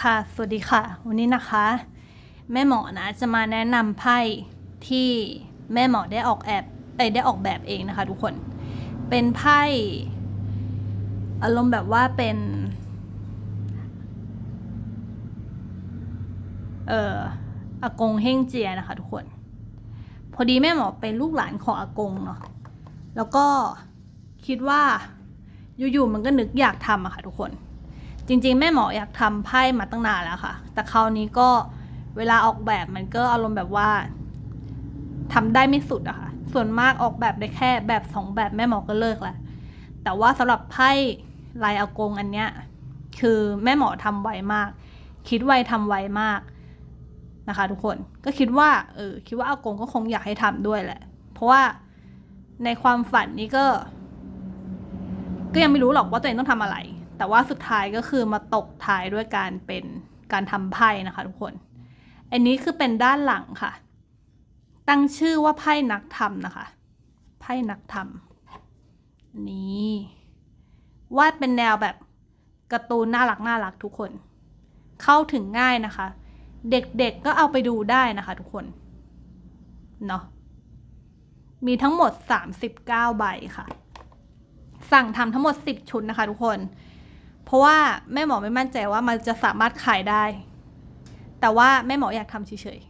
ค่ะ สวัสดีค่ะ วันนี้นะคะ แม่หมอนะจะมาแนะนำไพ่ที่แม่หมอได้ออกแอบเอ้ได้ออกแบบเองนะคะทุกคน เป็นไพ่อารมณ์แบบว่าเป็น เอ่ออากงเฮงเจียนะคะทุกคน พอดีแม่หมอเป็นลูกหลานของอากงเนาะ แล้วก็คิดว่าอยู่ๆมันก็นึกอยากทำอะค่ะทุกคน จริงๆ แม่หมออยากทำไพ่มาตั้งนานแล้วค่ะ แต่คราวนี้ก็เวลาออกแบบมันก็อารมณ์แบบว่าทำได้ไม่สุดอะค่ะ ส่วนมากออกแบบได้แค่แบบสองแบบแม่หมอก็เลิกแล้วแต่ว่าสำหรับไพ่ลายอากงอันเนี้ยคือแม่หมอทำไวมาก คิดไวทำไวมากนะคะ ทุกคนก็คิดว่าเออคิดว่าอากงก็คงอยากให้ทำด้วยแหละ เพราะว่าในความฝันนี้ก็ ก็ยังไม่รู้หรอกว่าตัวเองต้องทำอะไร แต่ว่าสุดท้ายก็คือมาตกท้ายด้วยการเป็นการทำไพ่นะคะทุกคน อันนี้คือเป็นด้านหลังค่ะ ตั้งชื่อว่าไพ่นักทำนะคะ ไพ่นักทำนี่วาดเป็นแนวแบบการ์ตูนน่ารักน่ารักทุกคน เข้าถึงง่ายนะคะ เด็กๆก็เอาไปดูได้นะคะทุกคน เนาะมีทั้งหมด 39 ใบค่ะ สั่งทำทั้งหมด 10 ชุดนะคะทุกคน เพราะว่าแม่หมอไม่มั่นใจว่ามันจะสามารถขายได้ แต่ว่าแม่หมออยากทำเฉย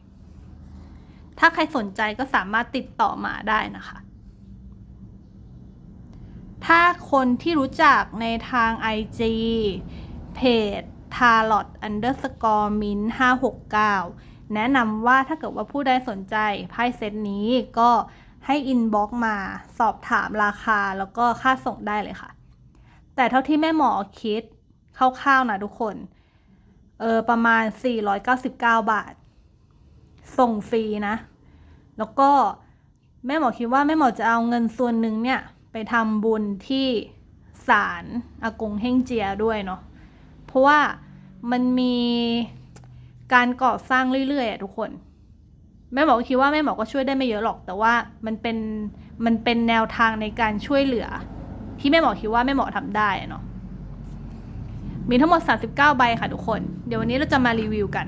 ๆ ถ้าใครสนใจก็สามารถติดต่อมาได้นะคะ ถ้าคนที่รู้จักในทาง IG เพจ tarot underscore min 569 แนะนำว่าถ้าเกิดว่าผู้ใดสนใจไพ่เซตนี้ก็ให้อินบ็อกมาสอบถามราคาแล้วก็ค่าส่งได้เลยค่ะ แต่เท่าที่แม่หมอคิดคร่าวๆนะทุกคน เออประมาณ 499 บาท ส่งฟรีนะ แล้วก็แม่หมอคิดว่าแม่หมอจะเอาเงินส่วนหนึ่งเนี่ย ไปทำบุญที่ศาลอากงเฮงเจียด้วยเนาะ เพราะว่ามันมีการก่อสร้างเรื่อยๆอะทุกคน แม่หมอก็คิดว่าแม่หมอก็ช่วยได้ไม่เยอะหรอก แต่ว่ามันเป็นมันเป็นแนวทางในการช่วยเหลือ ที่แม่หมอคิดว่าแม่หมอทำได้เนาะมีทั้งหมด 39 ใบค่ะทุกคน เดี๋ยววันนี้เราจะมารีวิวกัน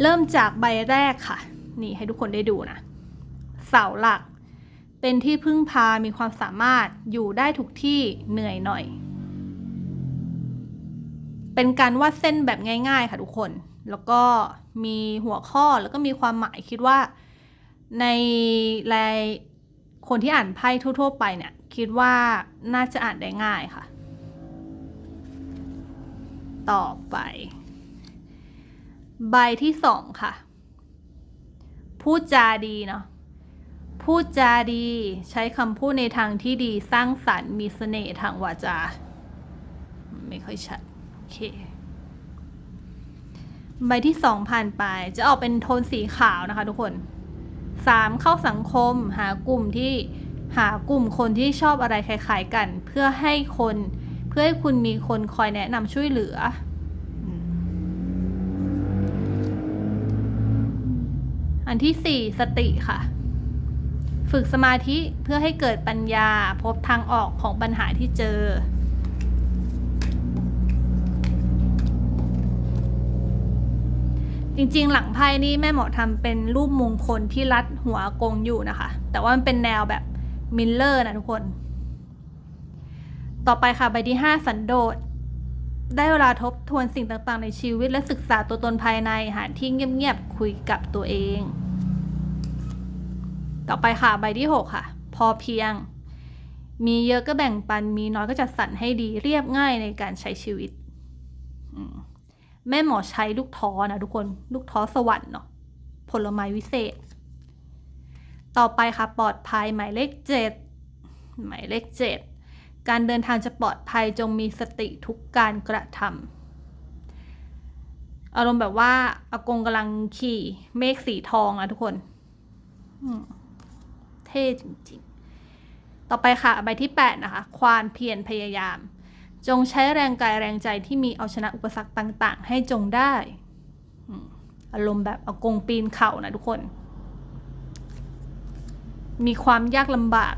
เริ่มจากใบแรกค่ะ นี่ให้ทุกคนได้ดูนะ เสาหลัก เป็นที่พึ่งพา มีความสามารถ อยู่ได้ทุกที่เหนื่อยหน่อย เป็นการวาดเส้นแบบง่าย ๆ ค่ะทุกคน แล้วก็มีหัวข้อแล้วก็มีความหมายคิดว่า ในรายคนที่อ่านไพ่ทั่ว ๆ ไปเนี่ย คิดว่าน่าจะอ่านได้ง่ายค่ะ ต่อไป ใบที่สองค่ะ พูดจาดีเนาะ พูดจาดี ใช้คำพูดในทางที่ดีสร้างสรรค์มีเสน่ห์ทางวาจา ไม่ค่อยชัด โอเค ใบที่สองผ่านไป จะออกเป็นโทนสีขาวนะคะทุกคนสามเข้าสังคมหากลุ่มที่ หากลุ่มคนที่ชอบอะไรคล้ายๆกัน เพื่อให้คน เพื่อให้คุณมีคนคอยแนะนำช่วยเหลือออันที่สี่สติค่ะ ฝึกสมาธิเพื่อให้เกิดปัญญาพบทางออกของปัญหาที่เจอ จริงๆ หลังไพ่นี่แม่หมอทำเป็นรูปมงคลที่รัดหัวกงอยู่นะคะ แต่ว่ามันเป็นแนวแบบ มิลเลอร์นะทุกคน ต่อไปค่ะใบที่ 5 สันโดษ ได้เวลาทบทวนสิ่งต่างๆ ในชีวิตและศึกษาตัวตนภายในหาที่เงียบๆคุยกับตัวเอง ต่อไปค่ะใบที่ 6 ค่ะ พอเพียง มีเยอะก็แบ่งปัน มีน้อยก็จัดสรรให้ดีเรียบง่ายในการใช้ชีวิต แม่หมอใช้ลูกท้อนะทุกคน ลูกท้อสวรรค์เนาะผลไม้วิเศษ ต่อไปค่ะปลอดภัยหมายเลขเจ็ดหมายเลขเจ็ดการเดินทางจะปลอดภัยจงมีสติทุกการกระทำอารมณ์แบบว่าอากงกำลังขี่เมฆสีทองอะทุกคนเท่จริงๆ ต่อไปค่ะใบที่ 8 นะคะ ความเพียรพยายาม จงใช้แรงกายแรงใจที่มีเอาชนะอุปสรรคต่าง ๆ ให้จงได้ อารมณ์แบบอากงปีนเขานะทุกคน มีความยากลำบาก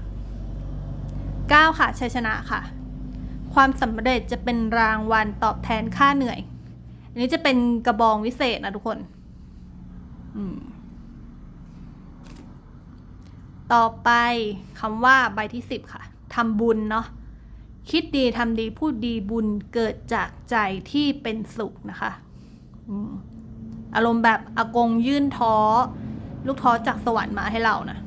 9 ค่ะชัยชนะค่ะ ความสำเร็จจะเป็นรางวัลตอบแทนค่าเหนื่อย อันนี้จะเป็นกระบองวิเศษนะทุกคนต่อไปคำว่าใบที่สิบค่ะทำบุญเนาะคิดดีทำดีพูดดีบุญเกิดจากใจที่เป็นสุขนะคะออารมณ์แบบอากงยื่นท้อ ลูกท้อจากสวรรค์มาให้เรานะ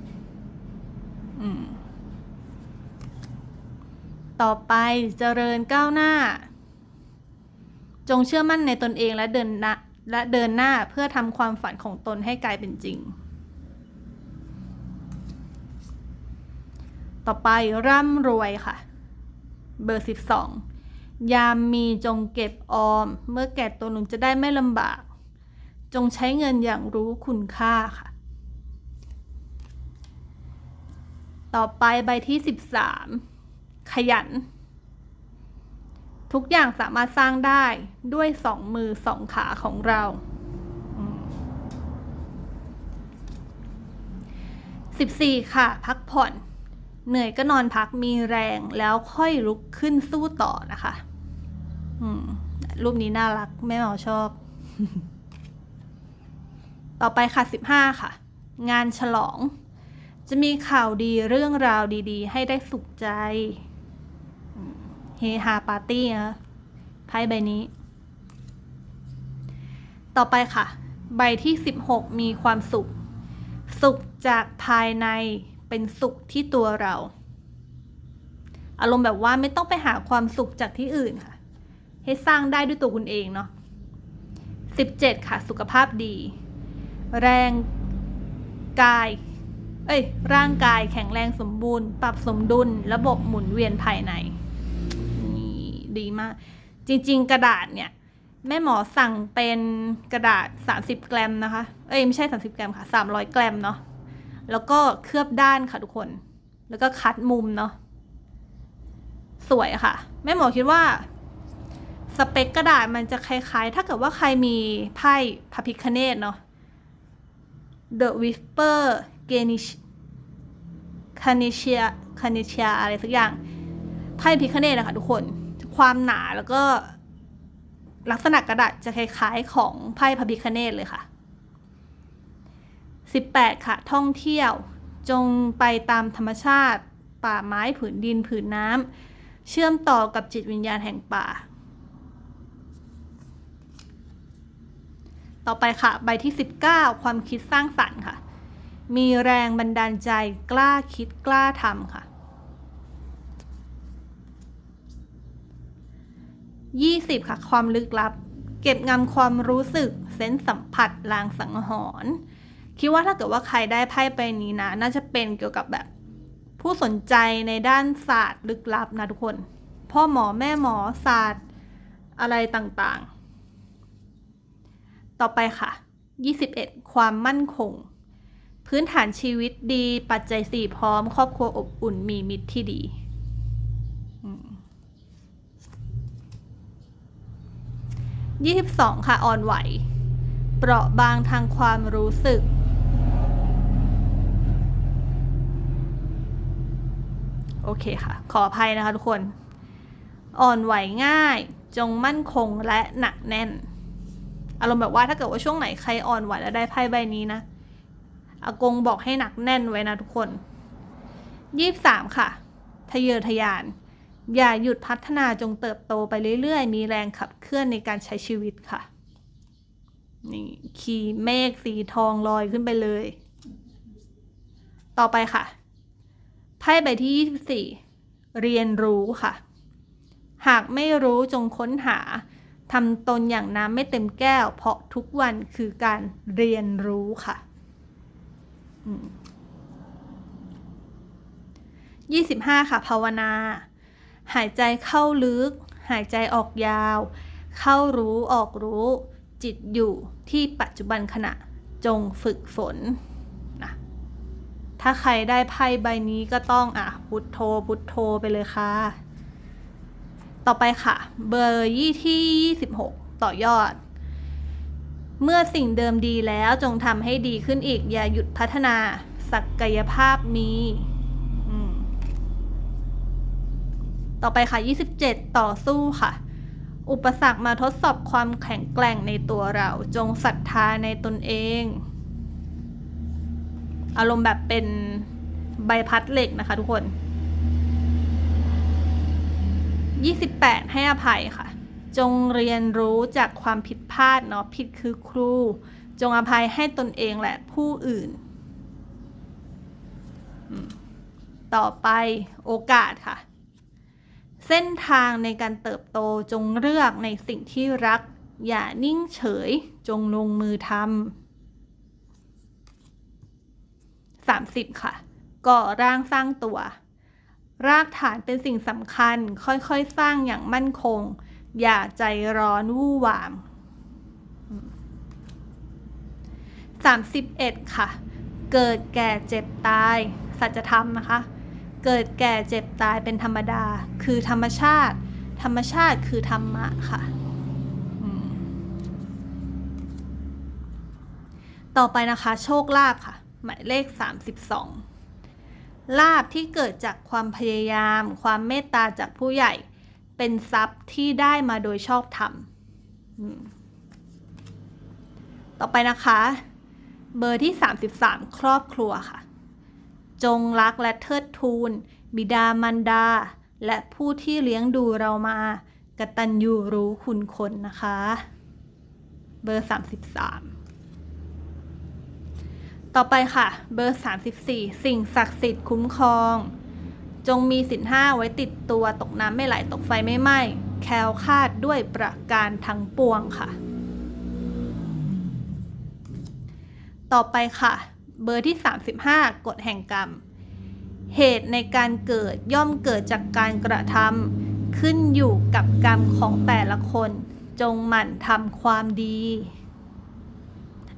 ต่อไปเจริญก้าวหน้า จงเชื่อมั่นในตนเองและเดินหน้าและเดินหน้าเพื่อทำความฝันของตนให้กลายเป็นจริง ต่อไปร่ำรวยค่ะ เบอร์สิบสองยามมีจงเก็บออม เมื่อแก่ตัวหนึ่งจะได้ไม่ลำบาก จงใช้เงินอย่างรู้คุณค่าค่ะ ต่อไปใบที่สิบสามขยัน ทุกอย่างสามารถสร้างได้ด้วยสองมือสองขาของเราสิบสี่ค่ะ พักผ่อน เหนื่อยก็นอนพักมีแรงแล้วค่อยลุกขึ้นสู้ต่อนะคะ อืม รูปนี้น่ารัก แม่หมอชอบ ต่อไปค่ะสิบห้าค่ะ งานฉลอง จะมีข่าวดีเรื่องราวดีๆ ให้ได้สุขใจเฮฮาปาร์ตี้นะไพ่ใบนี้ ต่อไปค่ะ ใบที่สิบหกมีความสุข สุขจากภายในเป็นสุขที่ตัวเรา อารมณ์แบบว่าไม่ต้องไปหาความสุขจากที่อื่นค่ะ ให้สร้างได้ด้วยตัวคุณเองเนาะสิบเจ็ดค่ะ สุขภาพดี แรงกาย เอ้ย ร่างกายแข็งแรงสมบูรณ์ ปรับสมดุล ระบบหมุนเวียนภายใน นี่ดีมาก จริง ๆ กระดาษเนี่ย แม่หมอสั่งเป็นกระดาษ 30กรัมนะคะ เอ้ย ไม่ใช่ 30กรัมค่ะ 300กรัมเนาะ แล้วก็เคลือบด้านค่ะทุกคน แล้วก็คัดมุมเนาะ สวยค่ะ แม่หมอคิดว่า สเปคกระดาษมันจะคล้ายๆ ถ้าเกิดว่าใครมีไพ่พระพิคเนตเนาะ The Whisper g a n i s h คานิเชียคานิเชียอะไรสักอย่างไพ่พิคเนตนะคะทุกคนความหนาแล้วก็ลักษณะกระดาษจะคล้ายๆของไพ่พระพิคเนตเลยค่ะ 18 ค่ะ ท่องเที่ยว จงไปตามธรรมชาติ ป่าไม้ผืนดินผืนน้ำเชื่อมต่อกับจิตวิญญาณแห่งป่า ต่อไปค่ะ ใบที่ 19 ความคิดสร้างสรรค์ค่ะ มีแรงบันดาลใจกล้าคิดกล้าทำค่ะ 20 ค่ะ ความลึกลับ เก็บงำความรู้สึก เซนส์สัมผัสลางสังหรณ์คิดว่าถ้าเกิดว่าใครได้ไพ่ใบนี้นะ น่าจะเป็นเกี่ยวกับแบบ ผู้สนใจในด้านศาสตร์ลึกลับนะทุกคน พ่อหมอแม่หมอศาสตร์อะไรต่างๆ ต่อไปค่ะ 21 ความมั่นคง พื้นฐานชีวิตดี ปัจจัยสี่พร้อม ครอบครัวอบอุ่นมีมิตรที่ดีอืม22ค่ะ อ่อนไหว เปราะบางทางความรู้สึก โอเคค่ะ ขออภัยนะคะทุกคน อ่อนไหวง่าย จงมั่นคงและหนักแน่น อารมณ์แบบว่าถ้าเกิดว่าช่วงไหนใครอ่อนไหวแล้วได้ไพ่ใบนี้นะ อากงบอกให้หนักแน่นไว้นะทุกคนยี่สามค่ะ ทะเยอทะยาน อย่าหยุดพัฒนาจงเติบโตไปเรื่อยๆ มีแรงขับเคลื่อนในการใช้ชีวิตค่ะ นี่ขี่เมฆสีทองลอยขึ้นไปเลย ต่อไปค่ะ ไพ่ใบที่ยี่สิบสี่เรียนรู้ค่ะ หากไม่รู้จงค้นหาทำตนอย่างน้ำไม่เต็มแก้ว เพราะทุกวันคือการเรียนรู้ค่ะ ยี่สิบห้าค่ะ ภาวนา หายใจเข้าลึก หายใจออกยาว เข้ารู้ออกรู้ จิตอยู่ที่ปัจจุบันขณะจงฝึกฝนนะถ้าใครได้ไพ่ใบนี้ก็ต้องอะพุทโธพุทโธไปเลยค่ะ ต่อไปค่ะ เบอร์ยี่ที่26ต่อยอด เมื่อสิ่งเดิมดีแล้วจงทำให้ดีขึ้นอีก อย่าหยุดพัฒนา ศักยภาพมีต่อไปค่ะ 27 ต่อสู้ค่ะ อุปสรรคมาทดสอบความแข็งแกร่งในตัวเรา จงศรัทธาในตนเอง อารมณ์แบบเป็นใบพัดเหล็กนะคะทุกคน 28 ให้อภัยค่ะ จงเรียนรู้จากความผิดพลาดเนาะผิดคือครู จงอภัยให้ตนเองและผู้อื่น ต่อไปโอกาสค่ะ เส้นทางในการเติบโตจงเลือกในสิ่งที่รัก อย่านิ่งเฉย จงลงมือทำ30ค่ะ ก่อร่างสร้างตัว รากฐานเป็นสิ่งสำคัญ ค่อยๆ สร้างอย่างมั่นคง อย่าใจร้อนวู่วาม 31 ค่ะ เกิดแก่เจ็บตาย สัจธรรมนะคะ เกิดแก่เจ็บตายเป็นธรรมดา คือธรรมชาติ ธรรมชาติคือธรรมะค่ะ ต่อไปนะคะ โชคลาภค่ะ หมายเลข 32ลาภที่เกิดจากความพยายาม ความเมตตาจากผู้ใหญ่ เป็นทรัพย์ที่ได้มาโดยชอบธรรมต่อไปนะคะ เบอร์ที่ 33 ครอบครัวค่ะ จงรักและเทิดทูน บิดามารดา และผู้ที่เลี้ยงดูเรามากตัญญูรู้คุณคนนะคะ เบอร์ 33 ต่อไปค่ะ เบอร์ 34 สิ่งศักดิ์สิทธิ์คุ้มครอง จงมีสินห้าไว้ติดตัวตกน้ำไม่ไหลตกไฟไม่ไหม้แคล้วคาดด้วยประการทั้งปวงค่ะ ต่อไปค่ะ เบอร์ที่ 35 กฎแห่งกรรม เหตุในการเกิดย่อมเกิดจากการกระทำขึ้นอยู่กับกรรมของแต่ละคน จงหมั่นทำความดี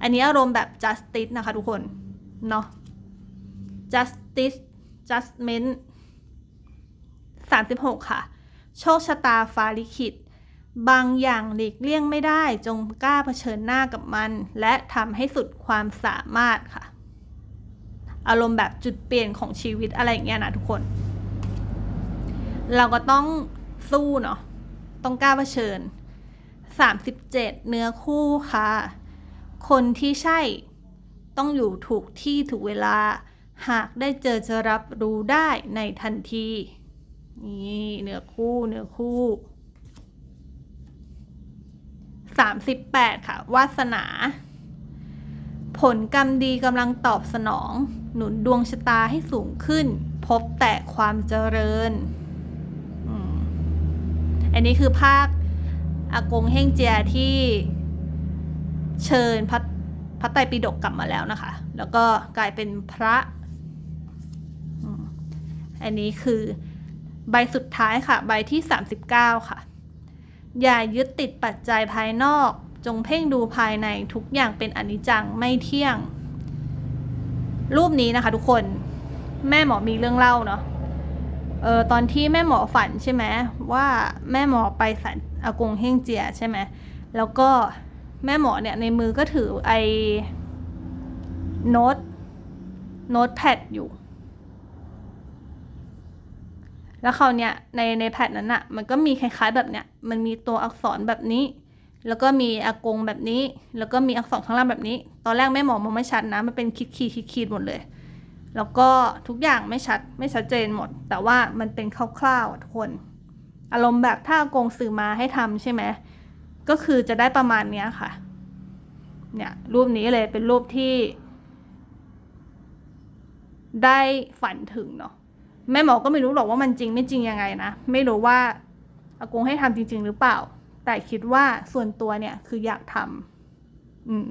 อันนี้อารมณ์แบบ justice นะคะทุกคน เนาะ justice judgment 36 ค่ะ โชคชะตาฟ้าลิขิต บางอย่างหลีกเลี่ยงไม่ได้จงกล้าเผชิญหน้ากับมัน และทำให้สุดความสามารถค่ะ อารมณ์แบบจุดเปลี่ยนของชีวิตอะไรอย่างเงี้ยนะทุกคน เราก็ต้องสู้เนาะต้องกล้าเผชิญ 37 เนื้อคู่ค่ะ คนที่ใช่ต้องอยู่ถูกที่ถูกเวลา หากได้เจอจะรับรู้ได้ในทันที นี่เนื้อคู่เนื้อคู่38ค่ะ วาสนา ผลกรรมดีกำลังตอบสนอง หนุนดวงชะตาให้สูงขึ้น พบแต่ความเจริญอันนี้คือภาคอากงเฮงเจียที่เชิญพระพระไตรปิฎกกลับมาแล้วนะคะ แล้วก็กลายเป็นพระ อันนี้คือ ใบสุดท้ายค่ะ ใบที่ 39 ค่ะ อย่ายึดติดปัจจัยภายนอก จงเพ่งดูภายในทุกอย่างเป็นอนิจจังไม่เที่ยง รูปนี้นะคะทุกคนแม่หมอมีเรื่องเล่าเนาะเออตอนที่แม่หมอฝันใช่ไหมว่าแม่หมอไปสันอากงเฮงเจียใช่ไหมแล้วก็แม่หมอเนี่ยในมือก็ถือไอ้โน้ตโน้ตแพดอยู่ แล้วเขาวเนี่ยในในแพดนั้นอะมันก็มีคล้ายๆแบบเนี้ย มันมีตัวอักษรแบบนี้ แล้วก็มีอากงแบบนี้ แล้วก็มีอักษรข้างล่างแบบนี้ ตอนแรกแม่หมอมองไม่ชัดนะ มันเป็นคิดขีดคิดขีดหมดเลย แล้วก็ทุกอย่างไม่ชัดไม่ชัดเจนหมด แต่ว่ามันเป็นคร่าวๆทุกคน อารมณ์แบบถ้าอากงสื่อมาให้ทำใช่ไหมก็คือจะได้ประมาณเนี้ยค่ะ เนี่ยรูปนี้เลยเป็นรูปที่ ได้ฝันถึงเนาะ แม่หมอก็ไม่รู้หรอกว่ามันจริงไม่จริงยังไงนะ ไม่รู้ว่าอากงให้ทำจริง ๆ หรือเปล่า แต่คิดว่าส่วนตัวเนี่ยคืออยากทำอืม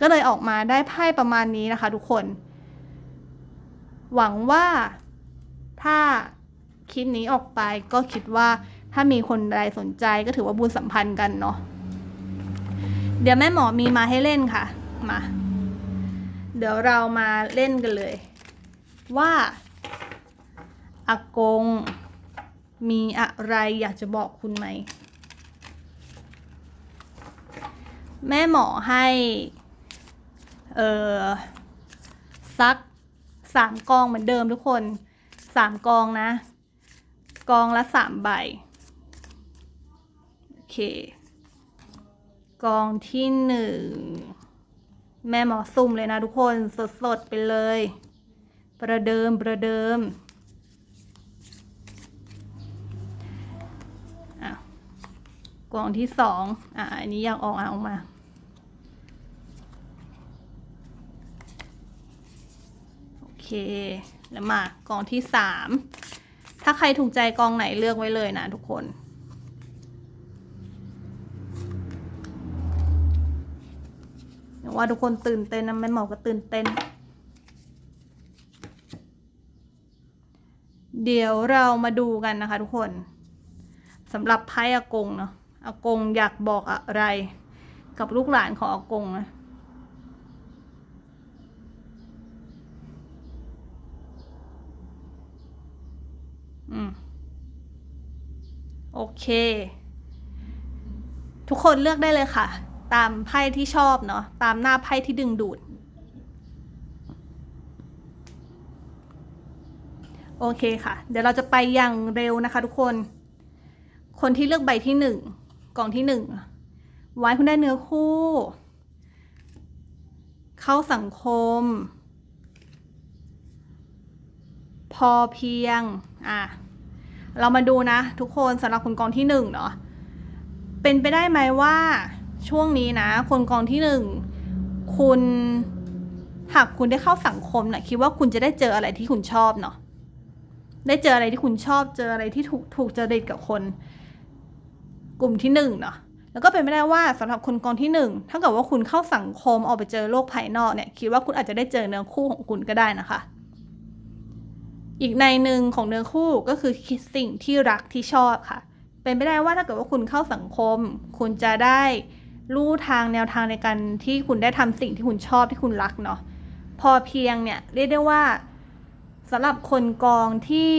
ก็เลยออกมาได้ไพ่ประมาณนี้นะคะ ทุกคน หวังว่าถ้าคลิปนี้ออกไปก็คิดว่าถ้ามีคนใดสนใจก็ถือว่าบุญสัมพันธ์กันเนาะ เดี๋ยวแม่หมอมีมาให้เล่นค่ะ มา เดี๋ยวเรามาเล่นกันเลย ว่า อากง มีอะไรอยากจะบอกคุณไหม แม่หมอให้ เออซักสามกองเหมือนเดิมทุกคนสามกองนะ กองละสามใบ โอเค กองที่หนึ่งแม่หมอซุ่มเลยนะทุกคนสดๆไปเลย ประเดิมประเดิมอะ กล่องที่สองอะอันนี้ยังออกอะออกมา โอเค แล้วมากล่องที่สามถ้าใครถูกใจกองไหนเลือกไว้เลยนะทุกคนว่าทุกคนตื่นเต้นนะแม่หมอก็ตื่นเต้น เดี๋ยวเรามาดูกันนะคะทุกคนสำหรับไพ่อากงเนาะ อากงอยากบอกอะไร กับลูกหลานของอากงนะอืม โอเค ทุกคนเลือกได้เลยค่ะ ตามไพ่ที่ชอบเนาะตามหน้าไพ่ที่ดึงดูด โอเคค่ะ เดี๋ยวเราจะไปอย่างเร็วนะคะทุกคน คนที่เลือกใบที่หนึ่ง กองที่หนึ่งไว้คุณได้เนื้อคู่ เข้าสังคม พอเพียง อะ เรามาดูนะทุกคนสำหรับคนกองที่หนึ่งเนาะเป็นไปได้ไหมว่าช่วงนี้นะ คนกองที่หนึ่งคุณหากคุณได้เข้าสังคมนะคิดว่าคุณจะได้เจออะไรที่คุณชอบเนาะได้เจออะไรที่คุณชอบเจออะไรที่ถูกถูกจริตกับคน กลุ่มที่หนึ่งเนาะแล้วก็เป็นไปได้ว่าสำหรับคนกองที่หนึ่งถ้าเกิดว่าคุณเข้าสังคมออกไปเจอโลกภายนอกเนี่ยคิดว่าคุณอาจจะได้เจอเนื้อคู่ของคุณก็ได้นะคะ อีกในหนึ่งของเนื้อคู่ก็คือสิ่งที่รักที่ชอบค่ะ เป็นไปได้ว่าถ้าเกิดว่าคุณเข้าสังคม คุณจะได้รู้ทางแนวทางในการที่คุณได้ทำสิ่งที่คุณชอบที่คุณรักเนาะพอเพียงเนี่ยเรียกได้ว่าสำหรับคนกองที่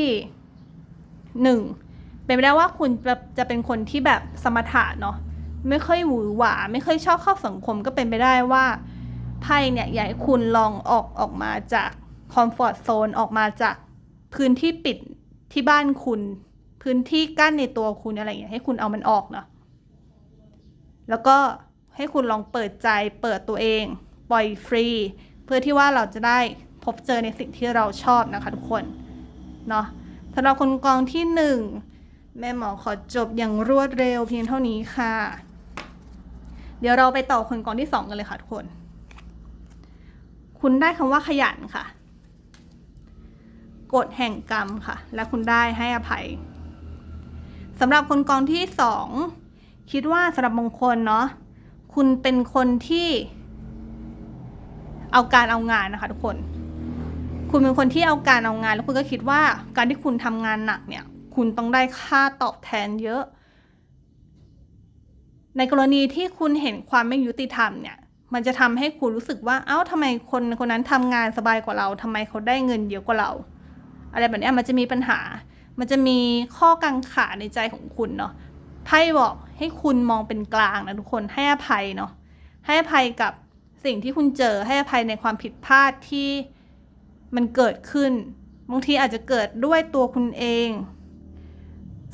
หนึ่ง เป็นไปได้ว่าคุณจะจะเป็นคนที่แบบสมถะเนาะไม่ค่อยหวือหวา ไม่ค่อยชอบเข้าสังคมก็เป็นไปได้ว่าไพ่เนี่ยอยากให้คุณลองออกออกมาจากคอมฟอร์ทโซนออกมาจากพื้นที่ปิดที่บ้านคุณ พื้นที่กั้นในตัวคุณอะไรอย่างเงี้ยให้คุณเอามันออกเนาะแล้วก็ให้คุณลองเปิดใจเปิดตัวเอง ปล่อยฟรี เพื่อที่ว่าเราจะได้พบเจอในสิ่งที่เราชอบนะคะทุกคนเนาะสำหรับคนกองที่หนึ่ง แม่หมอขอจบอย่างรวดเร็วเพียงเท่านี้ค่ะ เดี๋ยวเราไปต่อคนกองที่สองกันเลยค่ะทุกคน คุณได้คำว่าขยันค่ะ กฎแห่งกรรมค่ะ และคุณได้ให้อภัยสำหรับคนกองที่สองคิดว่าสำหรับบางคนเนาะคุณเป็นคนที่ เอาการเอางานนะคะ ทุกคน คุณเป็นคนที่เอาการเอางาน แล้วคุณก็คิดว่าการที่คุณทำงานหนักเนี่ย คุณต้องได้ค่าตอบแทนเยอะ ในกรณีที่คุณเห็นความไม่ยุติธรรมเนี่ย มันจะทำให้คุณรู้สึกว่า เอ้าทำไมคนคนนั้นทำงานสบายกว่าเราทำไมเขาได้เงินเยอะกว่าเรา อะไรแบบนี้มันจะมีปัญหา มันจะมีข้อกังขาในใจของคุณเนาะ ไพ่บอกให้คุณมองเป็นกลางนะทุกคน ให้อภัยเนาะ ให้อภัยกับสิ่งที่คุณเจอ ให้อภัยในความผิดพลาดที่มันเกิดขึ้นบางทีอาจจะเกิดด้วยตัวคุณเอง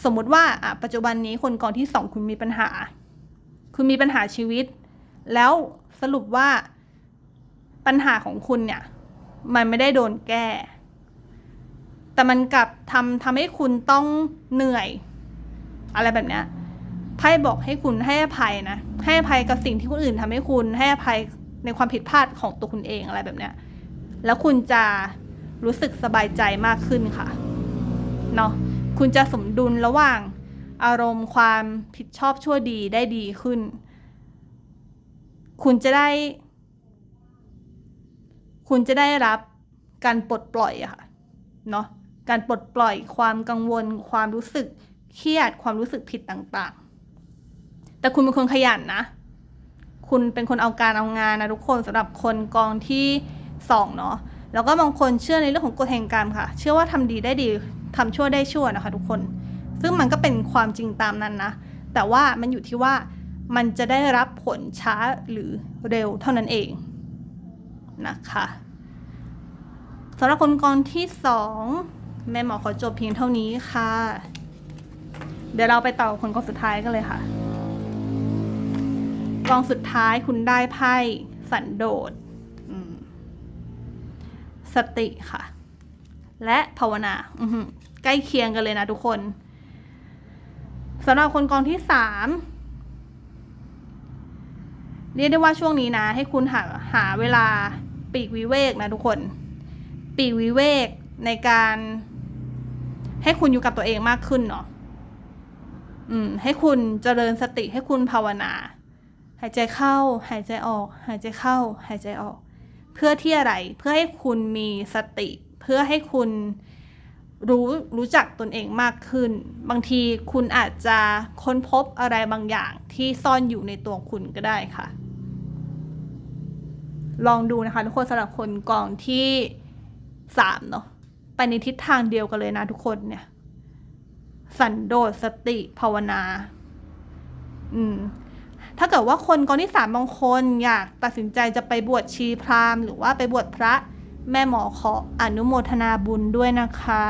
สมมุติว่าอะปัจจุบันนี้คนกองที่สองคุณมีปัญหา คุณมีปัญหาชีวิต แล้วสรุปว่าปัญหาของคุณเนี่ย มันไม่ได้โดนแก้ แต่มันกลับทำทำให้คุณต้องเหนื่อย อะไรแบบเนี้ยไพ่บอกให้คุณให้อภัยนะ ให้อภัยกับสิ่งที่คนอื่นทำให้คุณ ให้อภัยในความผิดพลาดของตัวคุณเองอะไรแบบเนี้ย แล้วคุณจะรู้สึกสบายใจมากขึ้นค่ะ เนาะ คุณจะสมดุลระหว่างอารมณ์ความผิดชอบชั่วดีได้ดีขึ้น คุณจะได้ คุณจะได้รับการปลดปล่อยอะค่ะเนาะการปลดปล่อยความกังวล ความรู้สึกเครียดความรู้สึกผิดต่างๆ แต่คุณเป็นคนขยันนะ คุณเป็นคนเอาการเอางานนะทุกคนสำหรับคนกองที่สองเนาะแล้วก็บางคนเชื่อในเรื่องของกฎแห่งกรรมค่ะ เชื่อว่าทำดีได้ดี ทำชั่วได้ชั่วนะคะทุกคน ซึ่งมันก็เป็นความจริงตามนั้นนะ แต่ว่ามันอยู่ที่ว่ามันจะได้รับผลช้าหรือเร็วเท่านั้นเองนะคะสำหรับคนกองที่สองแม่หมอขอจบเพียงเท่านี้ค่ะ เดี๋ยวเราไปต่อคนกองสุดท้ายกันเลยค่ะกองสุดท้ายคุณได้ไพ่สันโดษสติค่ะ และภาวนาอืใกล้เคียงกันเลยนะทุกคนสำหรับคนกองที่สามเรียกได้ว่าช่วงนี้นะ ให้คุณหาหาเวลาปีกวิเวกนะทุกคน ปีกวิเวกในการ ให้คุณอยู่กับตัวเองมากขึ้นเนาะอืม ให้คุณเจริญสติให้คุณภาวนา หายใจเข้า หายใจออก หายใจเข้า หายใจออก เพื่อที่อะไรเพื่อให้คุณมีสติ เพื่อให้คุณรู้รู้จักตนเองมากขึ้น บางทีคุณอาจจะค้นพบอะไรบางอย่างที่ซ่อนอยู่ในตัวคุณก็ได้ค่ะ ลองดูนะคะทุกคนสำหรับคนกองที่สามเนาะไปในทิศทางเดียวกันเลยนะทุกคนเนี่ย สันโดษสติภาวนา อืม ถ้าเกิดว่าคนกองที่สามบางคนอยากตัดสินใจจะไปบวชชีพราหมณ์หรือว่าไปบวชพระ แม่หมอขออนุโมทนาบุญด้วยนะคะ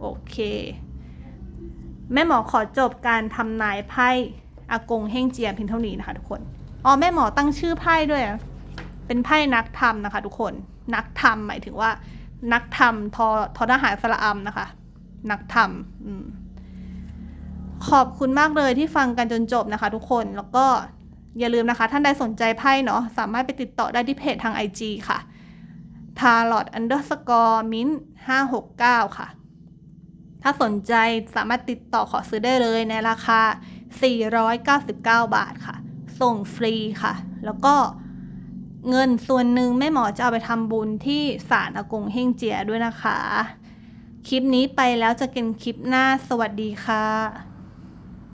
โอเค แม่หมอขอจบการทำนายไพ่อากงเฮงเจียเพียงเท่านี้นะคะทุกคนอ๋อแม่หมอตั้งชื่อไพ่ด้วย เป็นไพ่นักธรรมนะคะ ทุกคนนักธรรมหมายถึงว่า นักธรรมทอทอทหารสระอำนะคะ นักธรรมอืมขอบคุณมากเลยที่ฟังกันจนจบนะคะ ทุกคนแล้วก็อย่าลืมนะคะ ท่านใดสนใจไพ่เนาะสามารถไปติดต่อได้ที่เพจทาง IG ค่ะ t a r o t underscore min 569 ค่ะ ถ้าสนใจสามารถติดต่อขอซื้อได้เลยในราคา 499 บาทค่ะ ส่งฟรีค่ะ แล้วก็เงินส่วนหนึ่งแม่หมอจะเอาไปทำบุญที่ศาลอากงเฮงเจียด้วยนะคะ คลิปนี้ไปแล้วจะเป็นคลิปหน้าสวัสดีค่ะ